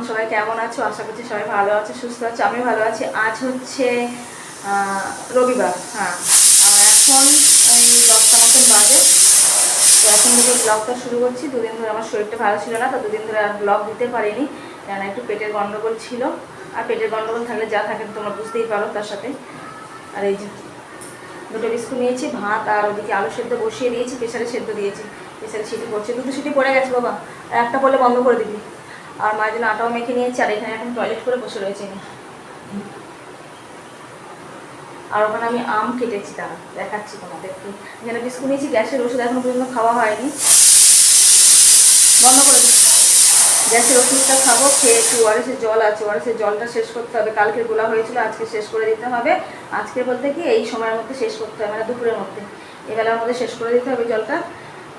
Good সবাই কেমন আছো? আশা করছি সবাই ভালো আছে, সুস্থ আছে আমি ভালো আছি। আজ হচ্ছে রবিবার হ্যাঁ। এখন এই দশটা মতন বাজে। তো এখন থেকে ব্লগটা শুরু করছি। দুদিন ধরে আমার শরীরটা ভালো ছিল না, তো দুদিন ধরে আর ব্লগ দিতে পারিনি কেন একটু পেটের গন্ডগোল ছিল। আর পেটের গন্ডগোল থাকলে যা থাকে তোমরা বুঝতেই পারো তার সাথে। আর এই যে দুটো বিস্কুট নিয়েছি, ভাত আর ওদিকে আলু সেদ্ধ বসিয়ে দিয়েছি প্রেশারে সেদ্ধ দিয়েছি। প্রেশারে সিটি পড়ছে, দুটো সিটি পড়ে গেছে বাবা। আর একটা পড়লে বন্ধ করে দিবি। আর মায়ের জন্য আটাও মেখে নিয়েছি, আর এখানে এখন টয়লেট করে বসে রয়েছে আর ওখানে আমি আম কেটেছি তারা দেখাচ্ছি তোমাদেরকে এখানে বিস্কুট নিয়েছি, গ্যাসের ওষুধ এখনও পর্যন্ত খাওয়া হয়নি। বন্ধ করে গ্যাসের ওষুধটা খাব, খেয়ে একটু ওয়ারেসের জল আছে, ওয়ারেসের জলটা শেষ করতে হবে। কালকে গোলা হয়েছিল, আজকে শেষ করে দিতে হবে। আজকে বলতে কি, এই সময়ের মধ্যে শেষ করতে হবে মানে দুপুরের মধ্যে। এবেলার মধ্যে শেষ করে দিতে হবে জলটা।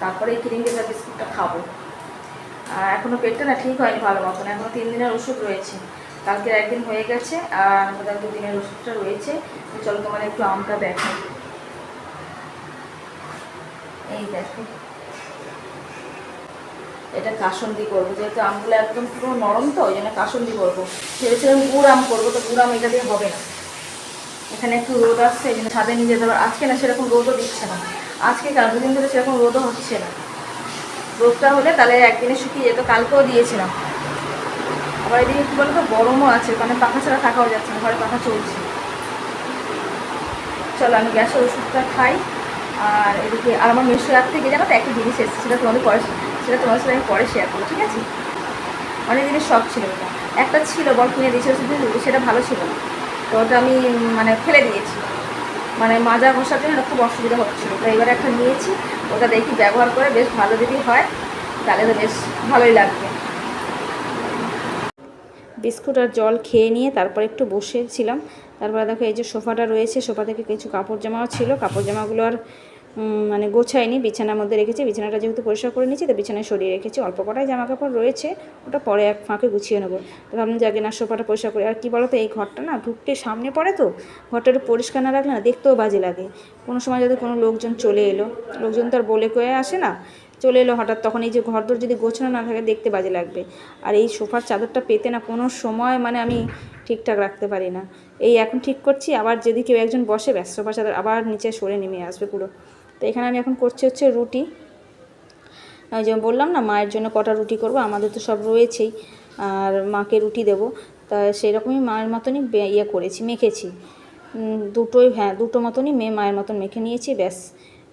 তারপরে এই ক্রিম বিস্কুটটা খাব। এখনও পেটটা না ঠিক হয়নি ভালো মতন। এখনও তিন দিনের ওষুধ রয়েছে। কালকে একদিন হয়ে গেছে আর আমাদের দু দিনের ওষুধটা রয়েছে। চলো তোমার একটু আমটা দেখো এই দেখো। এটা কাসন্দি করব। যেহেতু আমগুলো একদম পুরো নরম তো, ওই জন্য কাসন্দি করব। ভেবেছিলাম গুড় আম করব, তো গুড় আম এটা দিয়ে হবে না। এখানে একটু রোদ আসছে, এই জন্য ছাদে নিয়ে যেতে আজকে না সেরকম রোদও দিচ্ছে না। আজকে কাল দুদিন ধরে সেরকম রোদও হচ্ছে না। রোদটা হলে তাহলে একদিনে শুকিয়ে যেত, কালকেও দিয়েছিলাম। আবার এদিকে কী বলতো, গরমও আছে মানে পাখা ছাড়া থাকাও যাচ্ছে না, ঘরে পাখা চলছে। চলো আমি গ্যাসের ওষুধটা খাই, আর এদিকে, আর আমার মেশো অ্যাপ থেকে জানো তো একটা জিনিস এসেছে, সেটা তোমাদের পরে সেটা তোমার সাথে আমি পরে শেয়ার করব, ঠিক আছে? অনেক দিনের শখ ছিল একটা ছিল বল কিনে দিয়েছিল শুধু, সেটা ভালো ছিল না। তো ওটা আমি মানে ফেলে দিয়েছি। মানে মাজা ঘষার জন্য এটা খুব অসুবিধা হচ্ছিল। তো এবারে একটা নিয়েছি, ওটা দেখি ব্যবহার করে বেশ ভালো যদি হয়, তাহলে তো বেশ ভালোই লাগবে। বিস্কুট আর জল খেয়ে নিয়ে তারপর একটু বসেছিলাম। তারপরে দেখো এই যে সোফাটা রয়েছে, সোফা থেকে কিছু কাপড় জামাও ছিল। কাপড় জামাগুলো আর মানে গোছায়নি বিছানার মধ্যে রেখেছি, বিছানাটা যেহেতু পরিষ্কার করে নিয়েছি, তো বিছানায় সরিয়ে রেখেছি। অল্প কটাই জামা কাপড় রয়েছে, ওটা পরে এক ফাঁকে গুছিয়ে নেব। তো ভাবলাম যে আগে না সোফাটা পরিষ্কার করি। আর কি বলো তো এই ঘরটা না ঢুকতে সামনে পড়ে তো, ঘরটা একটু পরিষ্কার না রাখলে না দেখতেও বাজে লাগে। কোনো সময় যদি কোনো লোকজন চলে এলো, লোকজন তো আর বলে কয়ে আসে না, চলে এলো হঠাৎ তখন এই যে ঘরদোর যদি গোছানো না থাকে দেখতে বাজে লাগবে। আর এই সোফার চাদরটা পেতে না কোনো সময় মানে আমি ঠিকঠাক রাখতে পারি না। এই এখন ঠিক করছি, আবার যদি কেউ একজন বসে ব্যাস সোফার চাদর আবার নিচে সরে নেমে আসবে পুরো। তো এখানে আমি এখন করছি হচ্ছে রুটি। যেমন বললাম না, মায়ের জন্য কটা রুটি করব, আমাদের তো সব রয়েছেই, আর মাকে রুটি দেবো। তা সেই রকমই মায়ের মতনই ইয়ে করেছি, মেখেছি। দুটোই হ্যাঁ দুটো মতনই মেয়ে মায়ের মতন মেখে নিয়েছি, ব্যাস।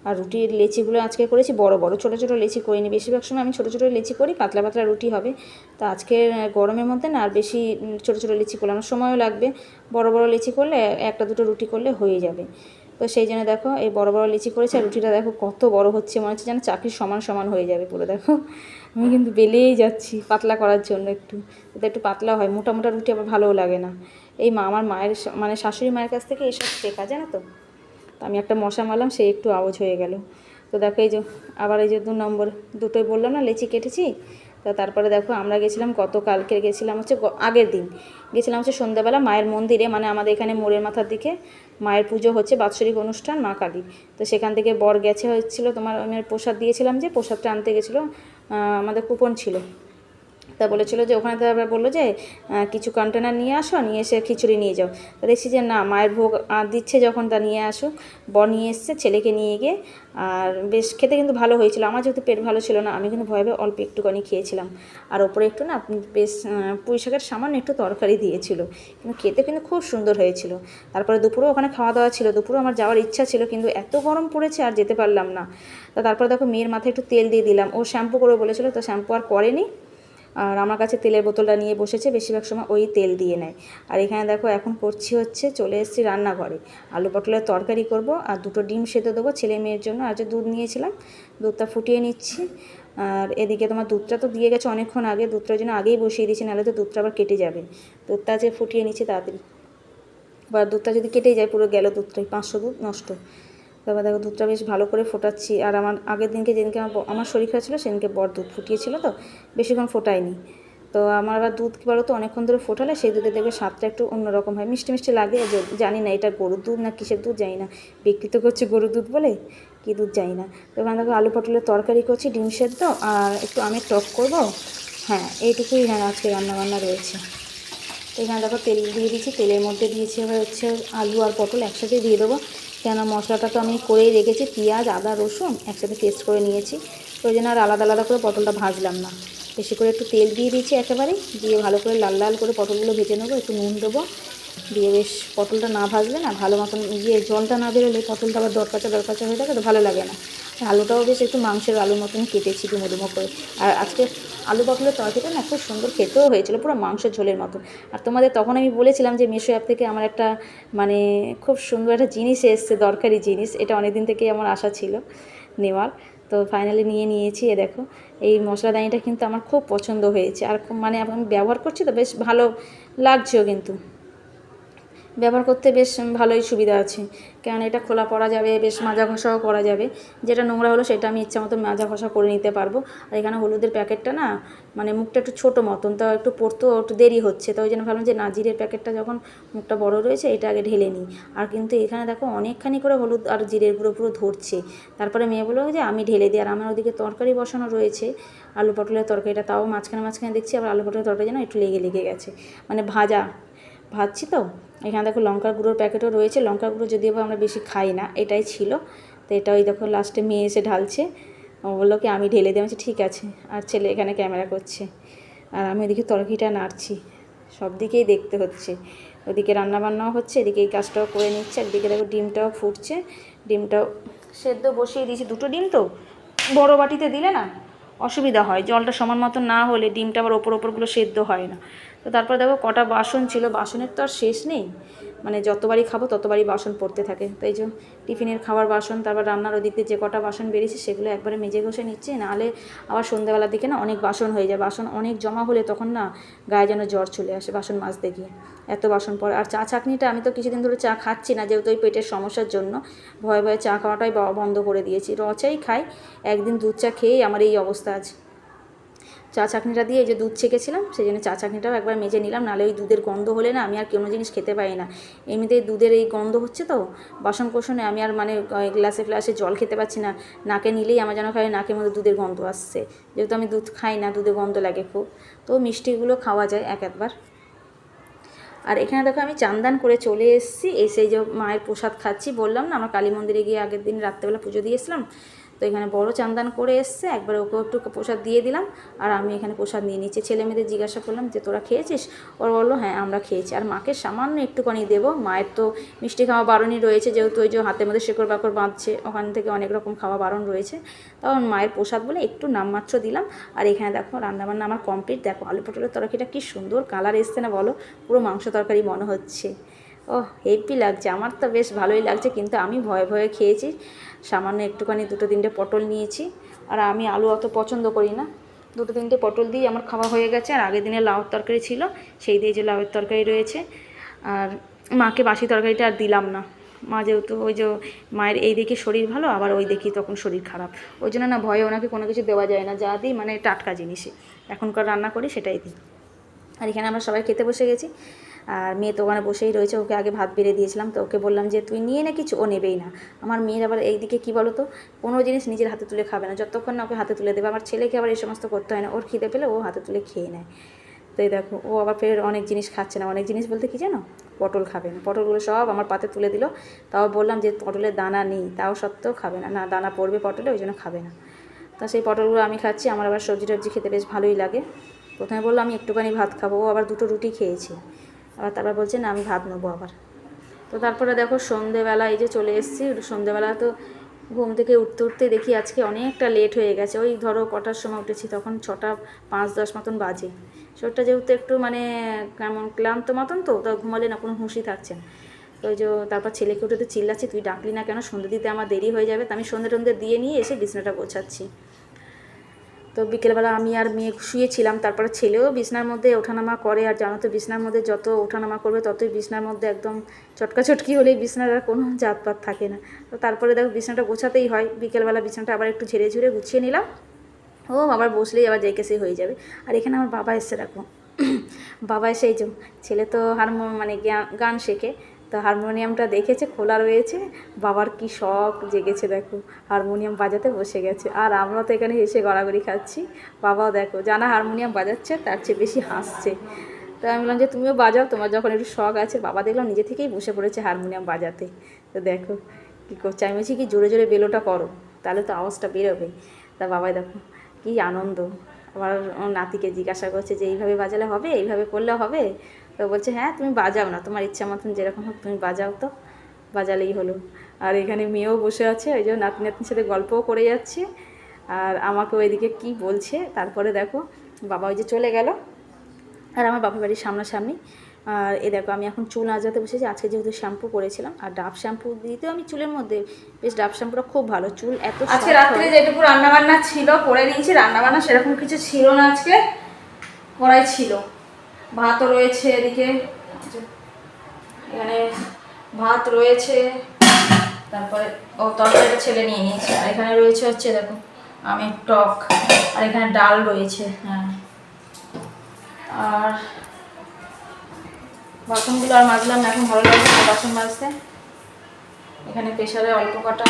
আর রুটির লেচিগুলো আজকে করেছি, বড় বড়, ছোটো ছোটো লেচি করিনি। বেশিরভাগ সময় আমি ছোটো ছোটো লেচি করি, পাতলা পাতলা রুটি হবে। তা আজকে গরমের মধ্যে না, আর বেশি ছোটো ছোটো লেচি করলে আমার সময়ও লাগবে। বড় বড় লেচি করলে একটা দুটো রুটি করলে হয়ে যাবে। তো সেই জন্য দেখো এই বড় বড় লিচি করেছে আর রুটিটা দেখো কত বড় হচ্ছে, মনে হচ্ছে যেন চাকরির সমান সমান হয়ে যাবে পুরো, দেখো। আমি কিন্তু বেলেই যাচ্ছি পাতলা করার জন্য একটু, যাতে একটু পাতলা হয়। মোটা মোটা রুটি আবার ভালোও লাগে না। এই মা আমার মায়ের মানে শাশুড়ি মায়ের কাছ থেকে এসব শেখা, জানো তো? তো আমি একটা মশা মারলাম, সে একটু আওয়াজ হয়ে গেল। তো দেখো এই যে, আবার এই যে দু নম্বর, দুটোই বললাম না, লেচি কেটেছি? তা তারপরে দেখো আমরা গেছিলাম গত কালকে গেছিলাম হচ্ছে আগের দিন। গেছিলাম হচ্ছে সন্ধ্যাবেলা মায়ের মন্দিরে মানে আমাদের এখানে মোড়ের মাথার দিকে মায়ের পুজো হচ্ছে বাৎসরিক অনুষ্ঠান মা কালী। তো সেখান থেকে বর গেছে হয়েছিল তোমার, আমি প্রসাদ দিয়েছিলাম যে প্রসাদটা আনতে গেছিল আমাদের কুপন ছিল। তা বলেছিল যে, ওখানে তো আবার বলল যে কিছু কন্টেনার নিয়ে আসো, নিয়ে এসে খিচুড়ি নিয়ে যাও। তা দেখছি যে, না, মায়ের ভোগ দিচ্ছে যখন তা নিয়ে আসো বর নিয়ে এসছে, ছেলেকে নিয়ে গিয়ে। আর বেশ খেতে কিন্তু ভালো হয়েছিল। আমার যেহেতু পেট ভালো ছিল না, আমি কিন্তু ভয়ে ভয়ে অল্প একটুখানি খেয়েছিলাম। আর ওপরে একটু না বেশ পুঁই শাকের সামান্য একটু তরকারি দিয়েছিল। কিন্তু খেতে কিন্তু খুব সুন্দর হয়েছিল। তারপরে দুপুরেও ওখানে খাওয়া দাওয়া ছিল। দুপুরেও আমার যাওয়ার ইচ্ছা ছিল, কিন্তু এত গরম পড়েছে আর যেতে পারলাম না। তা তারপরে দেখো, মেয়ের মাথায় একটু তেল দিয়ে দিলাম। ও শ্যাম্পু করে বলেছিল, তো শ্যাম্পু আর করেনি। আর আমার কাছে তেলের বোতলটা নিয়ে বসেছে, বেশিরভাগ সময় ওই তেল দিয়ে নেয়। আর এখানে দেখো, এখন করছি হচ্ছে, চলে এসেছি রান্নাঘরে। আলু পটলের তরকারি করব আর দুটো ডিম সেদ্ধ দেবো ছেলে মেয়ের জন্য। আর যে দুধ নিয়েছিলাম, দুধটা ফুটিয়ে নিচ্ছি। আর এদিকে তোমার দুধটা তো দিয়ে গেছে অনেকক্ষণ আগে দুধটার জন্য আগেই বসিয়ে দিয়েছি, নাহলে তো দুধটা আবার কেটে যাবে। দুধটা যে ফুটিয়ে নিচ্ছি তাড়াতাড়ি। বা দুধটা যদি কেটেই যায়, পুরো গেল দুধটাই, পাঁচশো দুধ নষ্ট। তারপর দেখো দুধটা বেশ ভালো করে ফোটাচ্ছি। আর আমার আগের দিনকে যেদিনকে আমার আমার শরীর খারাপ ছিল, সেদিনকে বর দুধ ফুটিয়েছিল তো, বেশিক্ষণ ফোটায়নি। তো আমার আবার দুধ কী বলো তো অনেকক্ষণ ধরে ফোটালে সেই দুধে দেখবে স্বাদটা একটু অন্যরকম হয়। মিষ্টি মিষ্টি লাগে জানি না এটা গরুর দুধ না কিসের দুধ, জানি না। বিক্রি তো করছে গরুর দুধ বলে, কী দুধ জানি না। তো ওখানে দেখো আলু পটলের তরকারি করছি, ডিম সেদ্ধ আর একটু আমের টক করব। হ্যাঁ এইটুকুই হ্যাঁ আজকে রান্নাবান্না রয়েছে। এখানে দেখো তেল দিয়ে দিয়েছি, তেলের মধ্যে দিয়েছি এবার হচ্ছে আলু আর পটল একসাথে দিয়ে দেবো। কেন মশলাটা তো আমি করেই রেখেছি, পেঁয়াজ, আদা, রসুন একসাথে টেস্ট করে নিয়েছি। ওই জন্য আর আলাদা আলাদা করে পটলটা ভাজলাম না। বেশি করে একটু তেল দিয়ে দিয়েছি একেবারে, দিয়ে ভালো করে লাল লাল করে পটলগুলো ভেজে নেব, একটু নুন দেবো। দিয়ে বেশ পটলটা না ভাজলে না ভালো মতন ইয়ে জলটা না বেরোলে পটলটা আবার দরকাচা দরকাচা হয়ে থাকে, তো ভালো লাগে না। আলুটাও বেশ একটু মাংসের আলুর মতন কেটেছি ডুমো ডুমো করে। আর আজকে আলু পটলের তরকারিটা না খুব সুন্দর খেতেও হয়েছিল, পুরো মাংসের ঝোলের মতন। আর তোমাদের তখন আমি বলেছিলাম যে মিশো অ্যাপ থেকে আমার একটা মানে খুব সুন্দর একটা জিনিস এসছে, দরকারি জিনিস। এটা অনেক দিন থেকেই আমার আশা ছিল নেওয়ার। তো ফাইনালি নিয়ে নিয়েছি, এ দেখো। এই মশলাদানিটা কিন্তু আমার খুব পছন্দ হয়েছে। আর মানে আমি ব্যবহার করছি তো বেশ ভালো লাগছেও কিন্তু। ব্যবহার করতে বেশ ভালোই সুবিধা আছে। কেন এটা খোলা পড়া যাবে, বেশ মাজা ঘষাও করা যাবে। যেটা নোংরা হলো সেটা আমি ইচ্ছা মতো মাজা ঘষা করে নিতে পারব। আর এখানে হলুদের প্যাকেটটা না মানে মুখটা একটু ছোটো মতন, তো একটু পড়তেও একটু দেরি হচ্ছে। তো ওই জন্য ভাবলাম যে নাজিরের প্যাকেটটা যখন মুখটা বড় রয়েছে, এটা আগে ঢেলে নিই। আর কিন্তু এখানে দেখো অনেকখানি করে হলুদ আর জিরের গুঁড়ো পুরো ধরছে। তারপরে মেয়ে বলল যে আমি ঢেলে দিই, আর আমার ওদিকে তরকারি বসানো রয়েছে। আলু পটলের তরকারিটা, তাও মাঝখানে মাঝখানে দেখছি, আবার আলু পটলের তরকারি যেন একটু লেগে লেগে গেছে। মানে ভাজা ভাজছি তো, এখানে দেখো লঙ্কা গুঁড়োর প্যাকেটও রয়েছে লঙ্কা গুঁড়ো যদিও আমরা বেশি খাই না, এটাই ছিল। তো এটা ওই দেখো লাস্টে মেয়ে এসে ঢালছে বলল কি, আমি ঢেলে আমি ঠিক আছে। আর ছেলে এখানে ক্যামেরা করছে। আর আমি ওদিকে তরকিটা নাড়ছি, সব দিকেই দেখতে হচ্ছে। ওদিকে রান্নাবান্নাও হচ্ছে, এদিকে এই কাজটাও করে নিচ্ছে একদিকে দেখো ডিমটাও ফুটছে। ডিমটাও সেদ্ধ বসিয়ে দিয়েছি, দুটো ডিম তো, বড় বাটিতে দিলে না অসুবিধা হয়, জলটা সমান মতো না হলে ডিমটা আবার ওপর ওপরগুলো সেদ্ধ হয় না। তো তারপর দেখো কটা বাসন ছিল, বাসনের তো আর শেষ নেই। মানে যতবারই খাব ততবারই বাসন পড়তে থাকে। তাই যে টিফিনের খাবার বাসন, তারপর রান্নার ওদিক দিয়ে যে কটা বাসন বেরিয়েছে সেগুলো একবারে মেজে ঘষে নিচ্ছি, নাহলে আবার সন্ধ্যাবেলার দিকে না অনেক বাসন হয়ে যায়। বাসন অনেক জমা হলে তখন না গায়ে যেন জ্বর চলে আসে বাসন মাজতে গিয়ে। এত বাসন পড়ে। আর চা চাকনিটা আমি তো কিছুদিন ধরে চা খাচ্ছি না, যেহেতু ওই পেটের সমস্যার জন্য। ভয়ে ভয়ে চা খাওয়াটাই বন্ধ করে দিয়েছি। র, চাই খাই। একদিন দুধ চা খেয়েই আমার এই অবস্থা আছে চা চাকনিটা দিয়ে এই যে দুধ ছেঁকেছিলাম, সেই জন্য চা চাকনিটাও একবার মেজে নিলাম, নাহলে ওই দুধের গন্ধ হলে না আমি আর কোনো জিনিস খেতে পারি না। এমনিতেই দুধের এই গন্ধ হচ্ছে তো বাসন কোষণে আমি আর মানে গ্লাসে ফ্লাসে জল খেতে পারছি না। নাকে নিলেই আমার যেন খাই নাকের মধ্যে দুধের গন্ধ আসছে। যেহেতু আমি দুধ খাই না, দুধে গন্ধ লাগে খুব। তো মিষ্টিগুলো খাওয়া যায় এক একবার। আর এখানে দেখো আমি চান্দান করে চলে এসেছি, এসে যে মায়ের প্রসাদ খাচ্ছি। বললাম না, আমার কালী মন্দিরে গিয়ে আগের দিন রাত্রেবেলা পুজো দিয়ে এসলাম তো এখানে বড় চান্দান করে এসছে, একবার ওকে একটু প্রসাদ দিয়ে দিলাম, আর আমি এখানে প্রসাদ নিয়ে নিচ্ছি। ছেলে মেয়েদের জিজ্ঞাসা করলাম যে, তোরা খেয়েছিস? ওরা বলল হ্যাঁ আমরা খেয়েছি। আর মাকে সামান্য একটুখানি দেবো, মায়ের তো মিষ্টি খাওয়া বারণই রয়েছে, যেহেতু ওই যে হাতের মধ্যে শেকড় বাকড় বাঁধছে, ওখান থেকে অনেক রকম খাওয়া বারণ রয়েছে। তখন মায়ের প্রসাদ বলে একটু নামমাত্র দিলাম, আর এখানে দেখো রান্নাবান্না আমার কমপ্লিট। দেখো, আলু পটলের তরকারিটা কি সুন্দর কালার এসছে না বলো? পুরো মাংস তরকারি মনে হচ্ছে। ও হেপি লাগছে। আমার তো বেশ ভালোই লাগছে, কিন্তু আমি ভয়ে ভয়ে খেয়েছি। সামান্য একটুখানি দুটো তিনটে পটল নিয়েছি। আর আমি আলু অত পছন্দ করি না। দুটো তিনটে পটল দিয়ে আমার খাওয়া হয়ে গেছে। আর আগের দিনে লাউর তরকারি ছিল, সেই দিয়ে যে লাউয়ের তরকারি রয়েছে। আর মাকে বাসি তরকারিটা আর দিলাম না। মা যেহেতু ওই যে মায়ের এই দেখি শরীর ভালো, আবার ওই দেখি তখন শরীর খারাপ। ওই জন্য না ভয়ে ওনাকে কোনো কিছু দেওয়া যায় না। যা দিই মানে টাটকা জিনিসই। এখনকার রান্না করি সেটাই দিই। আর এখানে আমরা সবাই খেতে বসে গেছি। আর মেয়ে তো ওখানে বসেই রয়েছে, ওকে আগে ভাত বেড়ে দিয়েছিলাম, তো ওকে বললাম যে, তুই নিয়ে না কিছু, ও নেবেই না। আমার মেয়ের আবার এইদিকে কী বলো তো কোনো জিনিস নিজের হাতে তুলে খাবে না, যতক্ষণ না ওকে হাতে তুলে দেবে, আমার ছেলেকে আবার এই সমস্ত করতে হয় না, ওর খিদে পেলে ও হাতে তুলে খেয়ে নেয়। তো এই দেখো, ও আবার ফের অনেক জিনিস খাচ্ছে না, অনেক জিনিস বলতে কি জানো, পটল খাবে না, পটলগুলো সব আমার পাতে তুলে দিল, তাও বললাম যে, পটলের দানা নেই, তাও সত্ত্বেও খাবে না। না, দানা পড়বে পটলে, ওই জন্য খাবে না। তা সেই পটলগুলো আমি খাচ্ছি, আমার আবার সবজি টবজি খেতে বেশ ভালোই লাগে। প্রথমে বলল, আমি একটুখানি ভাত খাব। ও আবার দুটো রুটি খেয়েছি। আবার তারপর বলছে, না, আমি ভাত নেব আবার। তো তারপরে দেখো সন্ধেবেলা এই যে চলে এসেছি, সন্ধেবেলা তো ঘুম থেকে উঠতে উঠতে দেখি আজকে অনেকটা লেট হয়ে গেছে। ওই ধরো কটার সময় উঠেছি, তখন ছটা পাঁচ দশ মতন বাজে। শরীরটা যেহেতু একটু মানে কেমন ক্লান্ত মতন তো তো ঘুমালে না কোনো হুঁশি থাকছে না। ওই যে তারপর ছেলেকে উঠে তো চিল্লাচ্ছি, তুই ডাকলি না কেন? সন্ধ্যে দিতে আমার দেরি হয়ে যাবে। তো আমি সন্ধ্যে টন্ধে দিয়ে নিয়ে এসে বিছনাটা গোছাচ্ছি। তো বিকেলবেলা আমি আর মেয়ে শুয়েছিলাম, তারপরে ছেলেও বিছনার মধ্যে ওঠানামা করে। আর জানো তো, বিছনার মধ্যে যত ওঠানামা করবে, ততই বিছনার মধ্যে একদম চটকা চটকি হলেই বিছনার আর কোনো জাতপাত থাকে না। তো তারপরে দেখো, বিছনাটা গোছাতেই হয়। বিকেলবেলা বিছনাটা আবার একটু ঝেড়ে ঝুড়ে গুছিয়ে নিলাম। ও, আবার বসলেই আবার যেকে সেই হয়ে যাবে। আর এখানে আমার বাবা এসে রাখো বাবা এসে এই যে, ছেলে তো হারমোন মানে গান শেখে। তো হারমোনিয়ামটা দেখেছে, খোলা রয়েছে। বাবার কি শখ জেগেছে দেখো, হারমোনিয়াম বাজাতে বসে গেছে। আর আমরা তো এখানে এসে গড়াগড়ি খাচ্ছি। বাবাও দেখো, জানা হারমোনিয়াম বাজাচ্ছে, তার চেয়ে বেশি হাসছে। তো আমি বললাম যে, তুমিও বাজাও, তোমার যখন একটু শখ আছে, বাবা দেখলাম নিজে থেকেই বসে পড়েছে হারমোনিয়াম বাজাতে। তো দেখো কী করছে, আমি বলছি কি, জোরে জোরে বেলোটা করো, তাহলে তো আওয়াজটা বেরোবে। তা বাবাই দেখো, কী আনন্দ। আবার নাতিকে জিজ্ঞাসা করছে যে, এইভাবে বাজালে হবে, এইভাবে করলে হবে? তো বলছে হ্যাঁ তুমি বাজাও না। তোমার ইচ্ছা মতন যেরকম হোক তুমি বাজাও তো। বাজালেই হলো। আর এখানে মেয়েও বসে আছে ওই যে নাতি নাতনির সাথে গল্পও করে যাচ্ছে। আর আমাকে ওইদিকে কি বলছে তারপরে দেখো বাবা ওই যে চলে গেল। আর আমার বাপের বাড়ির সামনাসামনি। আর এ দেখো আমি এখন চুল আজরাতে বসেছি। আজকে যেহেতু শ্যাম্পু করেছিলাম আর ডাব শ্যাম্পু দিতেও আমি চুলের মধ্যে বেশ ডাব শ্যাম্পুটা খুব ভালো। চুল এত আজকে রাত্রে যেটুকু রান্নাবান্না ছিল করে নিয়েছি। রান্নাবান্না সেরকম কিছু ছিল না আজকে করাই ছিল। ভাতও রয়েছে এদিকে। এখানে ভাত রয়েছে। তারপরে ও তরকারিটা ছেলে নিয়ে নিয়েছে। আর এখানে রয়েছে হচ্ছে দেখো, আমি টক, আর এখানে ডাল রয়েছে হ্যাঁ। আর বাসনগুলো আর মাজলাম না, এখন ভালো লাগছে বাসন মাজতে। এখানে প্রেশারে অল্প কটা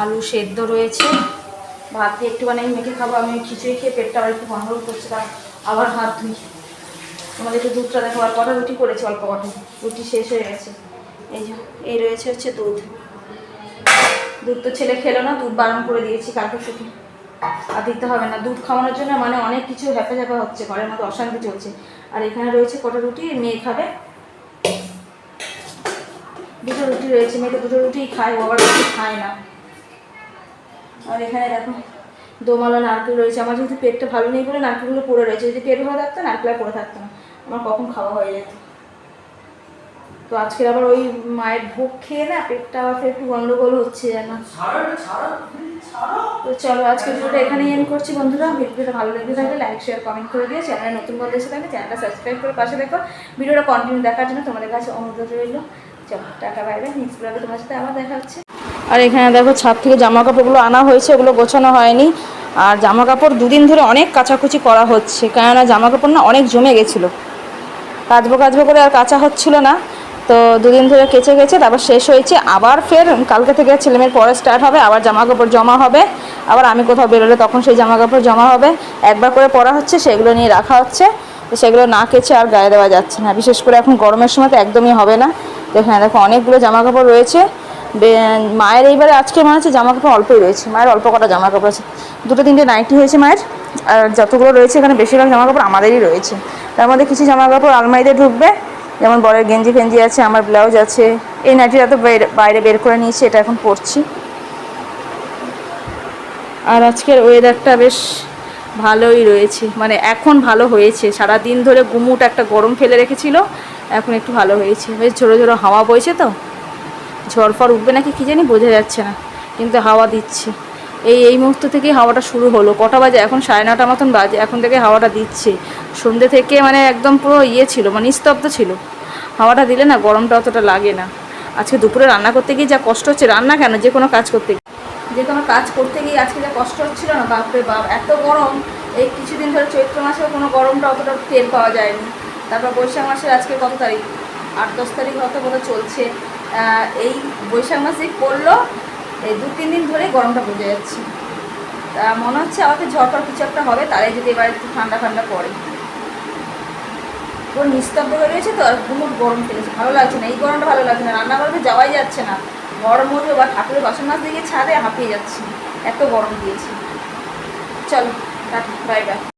আলু সেদ্ধ রয়েছে। ভাত দিয়ে একটুখানি মেখে খাব, আমি খিচুড়ি খেয়ে পেটটা আবার একটু করছে তা আবার হাত ধুই। তোমাদের একটু দুধটা দেখো, আর কটা রুটি করেছি, অল্প কটা। রুটি শেষ হয়ে গেছে। এই যে, এই রয়েছে হচ্ছে দুধ। দুধ তো ছেলে খেলো না, দুধ বারণ করে দিয়েছি কালকে থেকে। আর দিতে হবে না। দুধ খাওয়ানোর জন্য মানে অনেক কিছু হ্যাপা ঝ্যাপা হচ্ছে, ঘরের মধ্যে অশান্তি চলছে। আর এখানে রয়েছে কটা রুটি, মেয়ে খাবে। দুটো রুটি রয়েছে মেয়েকে দুটো রুটিই খায়, ও আবার রুটি খায় না। আর এখানে দেখো, দোমালা নারকেল রয়েছে। আমার যেহেতু পেটটা ভালো নেই বলে নারকেলগুলো পড়ে রয়েছে। যদি পেট ভালো থাকতো, নারকেল পড়ে থাকতো না। আমার কখন খাওয়া হয়ে যেত। তো আজকের আবার ওই মায়ের ভোগ খেয়ে না পেটটা আবার ফের একটু গন্ডগোল হচ্ছে যেন। তো চলো আজকে ভিডিওটা এখানেই এন্ড করছি বন্ধুরা। ভিডিওটা ভালো লেগে থাকলে লাইক শেয়ার কমেন্ট করে দিও। চ্যানেলে নতুন বন্ধু এসে থাকলে চ্যানেলটা সাবস্ক্রাইব করে পাশে দেখো। ভিডিওটা কন্টিনিউ দেখার জন্য তোমাদের কাছে অনুরোধ রইল। চলো টাকা বাইরে নেক্সট ব্লগে তোমার সাথে আবার দেখা হচ্ছে। আর এখানে দেখো ছাদ থেকে জামা কাপড়গুলো আনা হয়েছে ওগুলো গোছানো হয়নি। আর জামা কাপড় দুদিন ধরে অনেক কাচাকুচি করা হচ্ছে কেননা জামা কাপড় না অনেক জমে গেছিল। কাচবো কাচবো করে আর কাচা হচ্ছিল না। তো দুদিন ধরে কেচে গেছে, তারপর শেষ হয়েছে। আবার ফের কালকে থেকে ছেলেমেয়ের পরে স্টার্ট হবে, আবার জামা কাপড় জমা হবে। আবার আমি কোথাও বেরোলে তখন সেই জামা কাপড় জমা হবে। একবার করে পরা হচ্ছে, সেগুলো নিয়ে রাখা হচ্ছে। তো সেগুলো না কেচে আর গায়ে দেওয়া যাচ্ছে না। বিশেষ করে এখন গরমের সময় তো একদমই হবে না। দেখেন দেখো অনেকগুলো জামা কাপড় রয়েছে মায়ের এইবারে আজকে মনে হচ্ছে জামা কাপড় অল্পই রয়েছে। মায়ের অল্প কটা জামা কাপড় আছে। দুটো, তিনটে নাইটি হয়েছে মায়ের। আর যতগুলো রয়েছে এখানে বেশিরভাগ জামা কাপড় আমাদেরই রয়েছে। তার মধ্যে কিছু জামা কাপড় আলমারিতে ঢুকবে, যেমন বরের গেঞ্জি ফেঞ্জি আছে, আমার ব্লাউজ আছে, এই নাইটিটা তো বাইরে- বের করে নিয়েছি, এটা এখন পরছি। আর আজকের ওয়েদারটা বেশ ভালোই রয়েছে মানে এখন ভালো হয়েছে সারা দিন ধরে গুমুট একটা গরম ফেলে রেখেছিল, এখন একটু ভালো হয়েছে। বেশ ঝোড়ো ঝোড়ো হাওয়া বইছে তো ঝড় ফড় উঠবে নাকি কী জানি, বোঝা যাচ্ছে না, কিন্তু হাওয়া দিচ্ছে। এই এই মুহূর্ত থেকেই হাওয়াটা শুরু হলো। কটা বাজে? এখন সাড়ে নটা মতন বাজে। এখন থেকে হাওয়াটা দিচ্ছে। সন্ধ্যে থেকে মানে একদম পুরো ইয়ে ছিল মানে নিস্তব্ধ ছিল। হাওয়াটা দিলে না গরমটা অতটা লাগে না। আজকে দুপুরে রান্না করতে গিয়ে যা কষ্ট হচ্ছে, রান্না কেন? যে কোনো কাজ করতে গিয়ে। যে কোনো কাজ করতে গিয়ে আজকে যা কষ্ট হচ্ছিল না, বাপরে বাপ, এত গরম। এই কিছুদিন ধরে চৈত্র মাসেও কোনো গরমটা অতটা টের পাওয়া যায়নি। তারপর বৈশাখ মাসের আজকে কত তারিখ? আট, দশ তারিখ হয়তো বোধহয় চলছে। এই বৈশাখ মাসে পড়ল এই দু, তিন দিন ধরে গরমটা বোঝা যাচ্ছে। তা মনে হচ্ছে আমাকে ঝড় কিছু একটা হবে, তারাই যদি এবার একটু ঠান্ডা ঠান্ডা পড়ে। পুরো নিস্তব্ধ হয়ে রয়েছে তো, আর গুমুট গরম ফেলেছে ভালো লাগছে না, এই গরমটা ভালো লাগছে না। রান্না করতে যাওয়াই যাচ্ছে না। গরম মধ্যে বা ঠাকুরের বাসন মাছ দিয়ে ছাদে হাঁপিয়ে যাচ্ছি। এত গরম দিয়েছে। চলো বাই বাই।